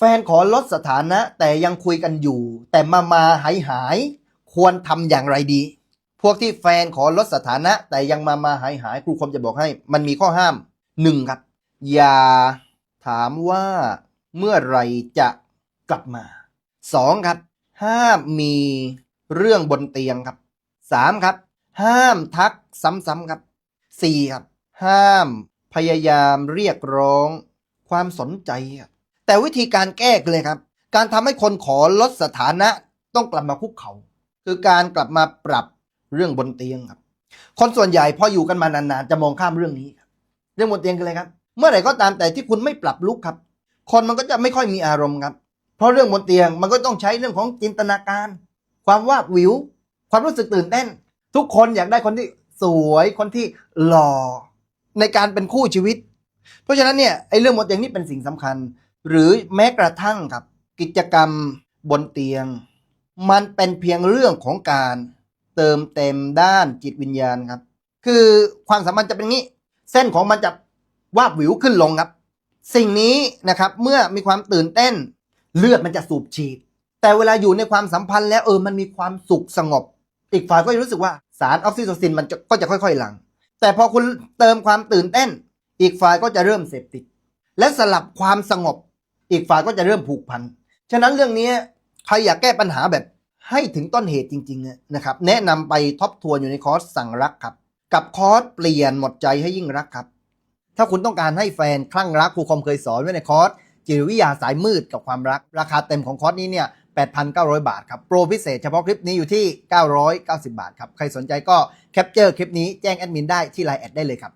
แฟนขอลดสถานะแต่ยังคุยกันอยู่ แต่มามาหายหาย ควรทำอย่างไรดี พวกที่แฟนขอลดสถานะ แต่ยังมามาหายหายครูคมจะบอกให้ มันมีข้อห้ามหนึ่งครับ อย่าถามว่าเมื่อไรจะกลับมาสองครับ ห้ามมีเรื่องบนเตียงครับสามครับ ห้ามทักซ้ำๆครับสี่ครับ ห้ามพยายามเรียกร้องความสนใจครับ แต่วิธีการแก้เลยครับ การทำให้คนขอลดสถานะต้องกลับมาคุกเขา คือการกลับมาปรับเรื่องบนเตียงครับ คนส่วนใหญ่พออยู่กันมานานๆจะมองข้ามเรื่องนี้ครับเรื่องบนเตียงคืออะไรครับ เมื่อไหร่ก็ตามแต่ที่คุณไม่ปรับลุกครับ คนมันก็จะไม่ค่อยมีอารมณ์ครับ เพราะเรื่องบนเตียงมันก็ต้องใช้เรื่องของจินตนาการ ความวาบหวิว ความรู้สึกตื่นเต้น ทุกคนอยากได้คนที่สวยคนที่หล่อในการเป็นคู่ชีวิต เพราะฉะนั้นเนี่ยไอ้เรื่องบนเตียงนี่เป็นสิ่งสำคัญ หรือแม้กระทั่งครับกิจกรรมบนเตียง มันเป็นเพียงเรื่องของการเติมเต็มด้านจิตวิญญาณครับ คือความสัมพันธ์จะเป็นงี้ เส้นของมันจะวาบวิวขึ้นลงครับ สิ่งนี้นะครับเมื่อมีความตื่นเต้น เลือดมันจะสูบฉีด แต่เวลาอยู่ในความสัมพันธ์แล้วเออมันมีความสุขสงบ อีกฝ่ายก็จะรู้สึกว่าสารออกซิโทซินมันก็จะค่อยๆหลัง แต่พอคุณเติมความตื่นเต้น อีกฝ่ายก็จะเริ่มเสพติด และสลับความสงบ อีกฝ่ายก็จะเริ่มผูกพัน ฉะนั้นเรื่องนี้ใครอยากแก้ปัญหาแบบให้ถึงต้นเหตุจริงๆนะครับ แนะนำไปทบทวนอยู่ในคอร์สสั่งรักครับ กับคอร์สเปลี่ยนหมดใจให้ยิ่งรักครับ ถ้าคุณต้องการให้แฟนคลั่งรักครูคอมเคยสอนไว้ในคอร์สจิตวิทยาสายมืดกับความรัก ราคาเต็มของคอร์สนี้เนี่ย 8,900 บาทครับ โปรพิเศษเฉพาะคลิปนี้อยู่ที่ 990 บาทครับ ใครสนใจก็แคปเจอร์คลิปนี้แจ้งแอดมินได้ที่ไลน์แอดได้เลยครับ